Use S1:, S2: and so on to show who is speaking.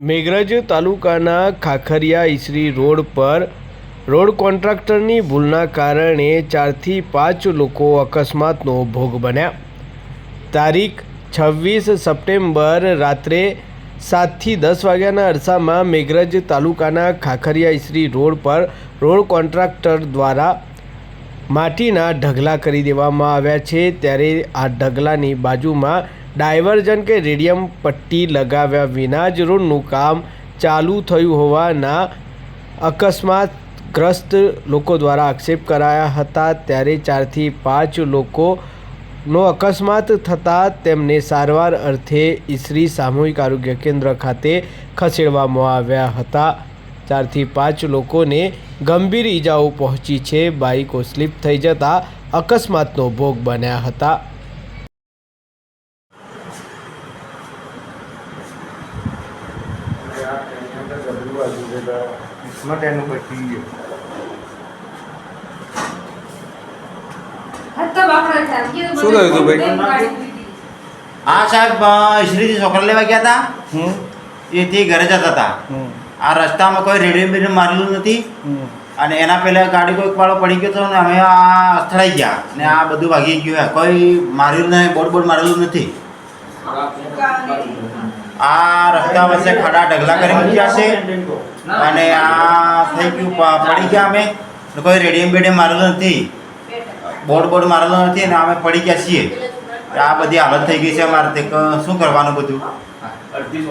S1: મેઘરજ તાલુકાના ખાખરિયા ઈસરી રોડ પર રોડ કોન્ટ્રાક્ટરની ભૂલના કારણે ચારથી પાંચ લોકો અકસ્માતનો ભોગ બન્યા. તારીખ છવ્વીસ સપ્ટેમ્બર રાત્રે સાતથી દસ વાગ્યાના અરસામાં મેઘરજ તાલુકાના ખાખરિયા ઈસરી રોડ પર રોડ કોન્ટ્રાક્ટર દ્વારા માટીના ઢગલા કરી દેવામાં આવ્યા છે. ત્યારે આ ઢગલાની બાજુમાં ડાયવર્જન કે રેડિયમ પટ્ટી લગાવ્યા વિના જ રોડનું કામ ચાલુ થયું હોવાના અકસ્માતગ્રસ્ત લોકો દ્વારા આક્ષેપ કરાયા હતા. ત્યારે ચારથી પાંચ લોકોનો અકસ્માત થતાં તેમને સારવાર અર્થે ઈસરી સામૂહિક આરોગ્ય કેન્દ્ર ખાતે ખસેડવામાં આવ્યા હતા. ચારથી પાંચ લોકોને ગંભીર ઈજાઓ પહોંચી છે. બાઇકો સ્લીપ થઈ જતા અકસ્માતનો ભોગ બન્યા હતા.
S2: કિસ્મત એનું બચી ગયું
S3: શું કહ્યું હતું ભાઈ?
S4: હા સાહેબ શ્રીજી છોકરા લેવા ગયા હતા એથી ઘરે જતા હતા
S3: હમ.
S4: આ રસ્તામાં કોઈ રેડિયમ બેડિયમ મારેલું નથી.
S3: હમ.
S4: અને એના પહેલાં ગાડી કોઈક વાળો પડી ગયો હતો ને અમે આ અથડાઈ ગયા. ને આ બધું ભાગી ગયું. કોઈ માર્યું નહીં બોર્ડ બોર્ડ મારેલું નથી. આ રસ્તા વચ્ચે ખાડા ઢગલા કરી મૂક્યા છે. અને આ થઈ ગયું પડી ગયા અમે. કોઈ રેડિયમ બેડિયમ મારેલું નથી. બોર્ડ બોર્ડ મારેલું નથી અને અમે પડી ગયા છીએ. આ બધી હાલત થઈ ગઈ છે અમારે તે શું કરવાનું બધું?
S5: પટ્ટી